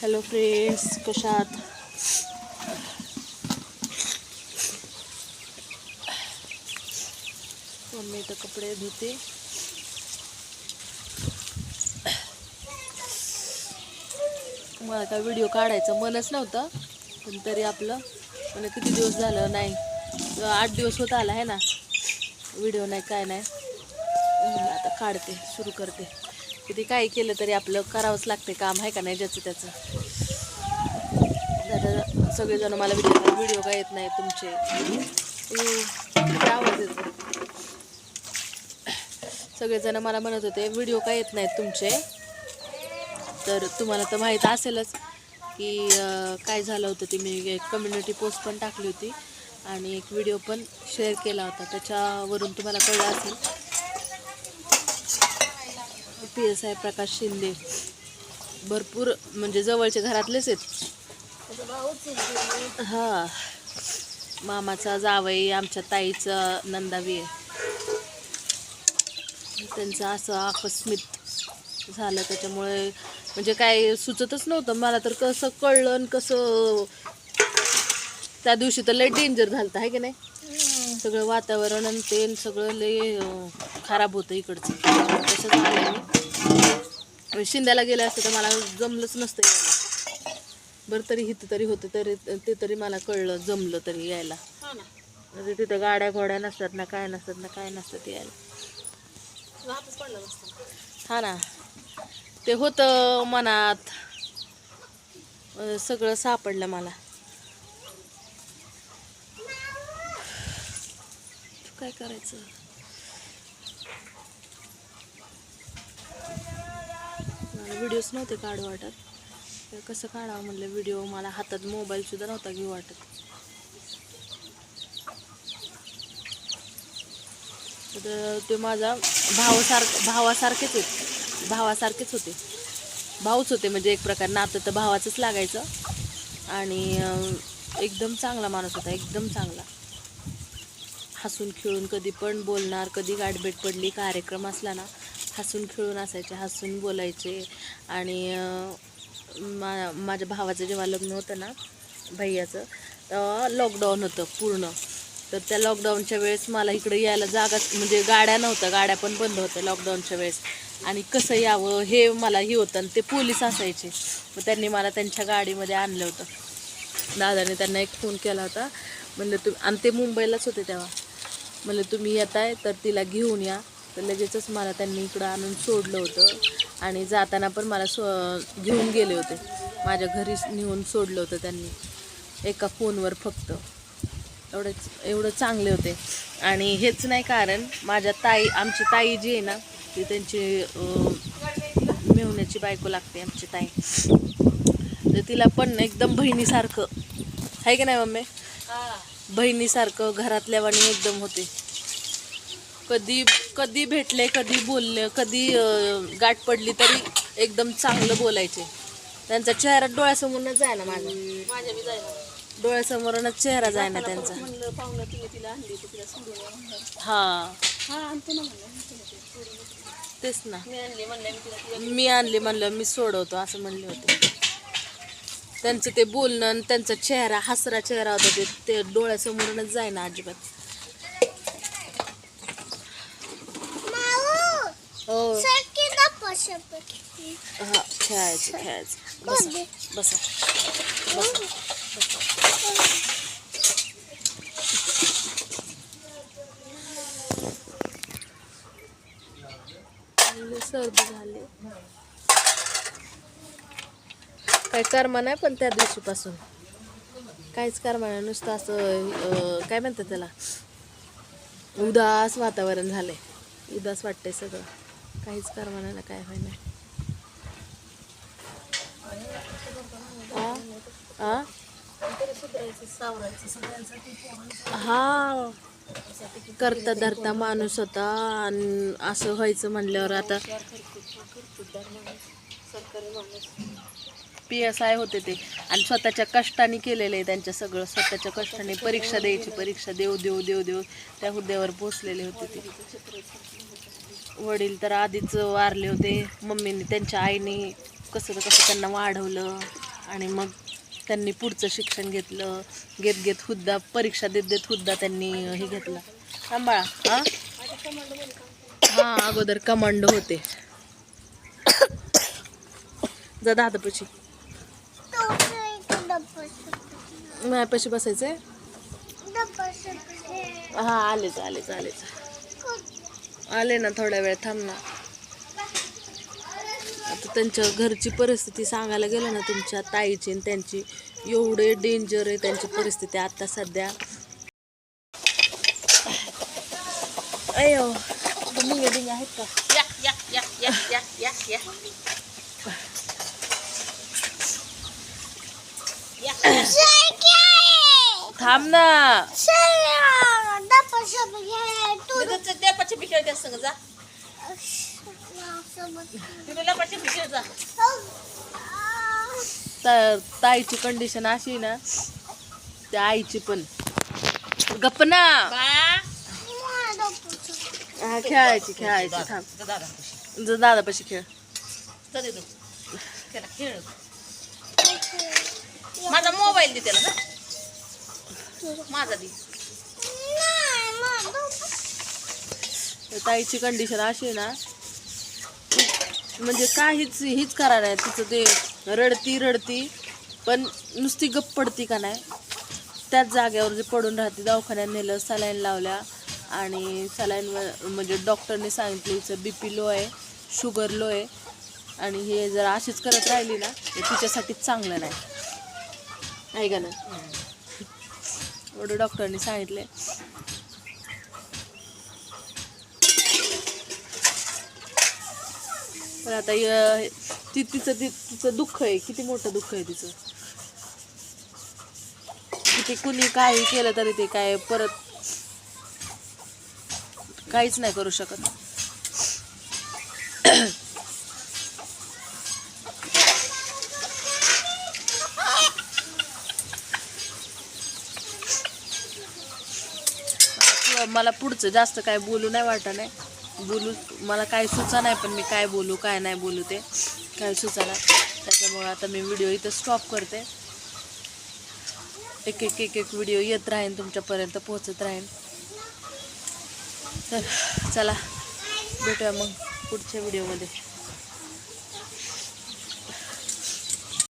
Hello friends कशात mummy तर कपडे धुते. मला काय व्हिडिओ काढायचं मनच नव्हतं पण तरी आपलं. म्हणजे किती दिवस झालं नाही. आठ दिवस होत आला आहे ना. व्हिडिओ नाही काय नाही. आता काढते सुरू करते. किती काही केलं तरी आपलं करावंच लागते काम आहे का नाही ज्याचं त्याचं. दादा सगळेजण मला विचार व्हिडिओ काय येत नाही तुमचे? आवाज येतो सगळेजण मला म्हणत होते व्हिडिओ काय येत नाहीत तुमचे? तर तुम्हाला तर माहीत असेलच की काय झालं होतं ते मी एक कम्युनिटी पोस्ट पण टाकली होती आणि एक व्हिडिओ पण शेअर केला होता. त्याच्यावरून तुम्हाला कळलं असेल. P S I Prakash Shinde. भरपूर म्हणजे जवळचे घरातलेच आहेत. हा. मामाचा जावई आमच्या ताईचा नंदावी आहे. त्यांचं असं आकस्मित झालं त्याच्यामुळे म्हणजे काय सुचतच नव्हतं. मला तर कसं कळलं आणि कसं त्या दिवशी तर लय डेंजर झालं आहे की नाही? सगळं वातावरण आणि ते सगळं लय खराब होतं इकडचं. तसं झालं मी शिंद्याला गेलं असतं तर मला जमलंच नसतं यायला. बरं तरी इथं तरी होतं तरी ते तरी मला कळलं जमलं तरी यायला. म्हणजे तिथं गाड्या घोड्या नसतात ना काय नसतात ना काय नसतात यायला. हा ना. ते होतं मनात. सगळं सापडलं मला. काय करायचं? व्हिडिओज व्हिडिओच नव्हते काढू वाटत. तर कसं काढावं म्हणलं व्हिडिओ मला हातात मोबाईल सुद्धा नव्हता घेऊ वाटत. तर ते माझा भावासारख भावासारखेच होते. भावासारखेच होते. भाऊच होते म्हणजे एक प्रकार. नातं तर भावाचंच लागायचं. आणि एकदम चांगला माणूस होता एकदम चांगला. हसून खेळून कधी पण बोलणार कधी गाठभेट पडली कार्यक्रम असला ना हसून खेळून असायचे हसून बोलायचे. आणि मा माझ्या भावाचं जेव्हा लग्न होतं ना भैयाचं तेव्हा लॉकडाऊन होतं पूर्ण. तर त्या लॉकडाऊनच्या वेळेस मला इकडे यायला जागाच म्हणजे गाड्या नव्हत्या गाड्या पण बंद होत्या लॉकडाऊनच्या वेळेस. आणि कसं यावं हे मला हे होतं आणि ते पोलीस असायचे. मग त्यांनी मला त्यांच्या गाडीमध्ये आणलं होतं. दादाने त्यांना एक फोन केला होता. म्हणलं तुम्ही आणि ते मुंबईलाच होते तेव्हा. म्हणलं तुम्ही येत आहे तर तिला घेऊन या. तर लगेचच मला त्यांनी इकडं आणून सोडलं होतं. आणि जाताना पण मला सो घेऊन गेले होते. माझ्या घरी नेऊन सोडलं होतं त्यांनी. एका फोनवर फक्त. एवढंच एवढं चांगले होते. आणि हेच नाही कारण माझ्या ताई आमची ताई जी आहे ना ती त्यांची अं, मेहुण्याची बायको लागते आमची ताई. तर तिला पण एकदम बहिणीसारखं. आहे की नाही मम्मी? बहिणीसारखं घरातल्या वाणी एकदम होते. कधी कधी भेटले कधी बोलले कधी गाठ पडली तरी एकदम चांगलं बोलायचे. त्यांचा चेहरा डोळ्यासमोरच जाय ना माझा. माझ्या बी जायला डोळ्यासमोरच चेहरा जाय ना त्यांचा. म्हणलं पाहुणं तुम्ही तिला आणली तर तिला सोडून या म्हणलं. हा. हा आणतो ना म्हणलं. तेच ना. मी आणली म्हणलं मी तिला तिला मी आणले म्हणलं मी सोडवतो असं म्हणले होते. त्यांचं ते बोलणं आणि त्यांचा चेहरा हसरा चेहरा होता ते ते डोळ्यासमोरूनच जाय ना अजिबात हो हा खेळायचं खेळायचं बसा बसा बसा लय सर्दी झाली. काय कर्मा नाही पण त्या दिवशीपासून. काहीच कर्मा नाही नुसतं असं काय म्हणतात त्याला? उदास वातावरण झालंय. उदास वाटतंय सगळं. काहीच करवाना काय होईना. हा. करता धरता माणूस होता आणि असं व्हायचं म्हणल्यावर आता पी एस आय होते ते. आणि स्वतःच्या कष्टाने केलेलं आहे त्यांच्या सगळं. स्वतःच्या कष्टाने परीक्षा द्यायची परीक्षा देऊ देऊ देऊ देऊ. त्या हुद्द्यावर पोचलेले होते ते. वडील तर आधीच वारले होते. मम्मीने त्यांच्या आईने कसं तर कसं त्यांना वाढवलं आणि मग त्यांनी पुढचं शिक्षण घेतलं. घेत घेत हुद्दा परीक्षा देत देत हुद्दा त्यांनी हे घेतला. सांभाळा हां? हां अगोदर कमांडो होते. जा दादापाशी. पशी बसायचंय हां आलेच आलेच आलेच आले ना थोड्या वेळ थांब ना. आता त्यांच्या घरची परिस्थिती सांगायला गेलं ना तुमच्या ताईची आणि त्यांची एवढे डेंजर आहे त्यांची परिस्थिती आता सध्या. अयो डिंगे आहेत का? या या या या या या या. थांब ना. त्या संग जा. जा. तर ताईची कंडिशन अशी ना त्या आईची पण. गप्प ना. हा खेळायची खेळायची थांब. जा दादा दादापाशी खेळ. त्याला खेळ माझा मोबाईल दे त्याला ना माझा दे तर ताईची कंडिशन अशी आहे ना म्हणजे काहीच हीच करा नाही तिचं ते रडती रडती पण नुसती गप्प पडती का नाही? त्याच जागेवर जे पडून राहते दवाखान्यात नेलं सलाईन लावल्या आणि सलाईन म्हणजे डॉक्टरने सांगितलं हिचं बी पी लो आहे शुगर लो आहे आणि हे जर अशीच करत राहिली ना हे तिच्यासाठी चांगलं नाही. आहे का ना एवढं डॉक्टरने सांगितले पण आता ती तिचं तिचं दुःख आहे. किती मोठं दुःख आहे तिचं. किती कुणी काही केलं तरी ते काय परत काहीच नाही करू शकत. मला पुढचं जास्त काय बोलू नाही वाटत नाही बोलू मला काय सुचा नाही पण मी काय बोलू काय नाही बोलू ते. काय सुचा नाही. त्याच्यामुळं आता मी व्हिडिओ इथं स्टॉप करते. एक एक एक एक व्हिडिओ येत राहीन तुमच्यापर्यंत पोहोचत राहीन. तर चला भेटूया मग पुढच्या व्हिडिओमध्ये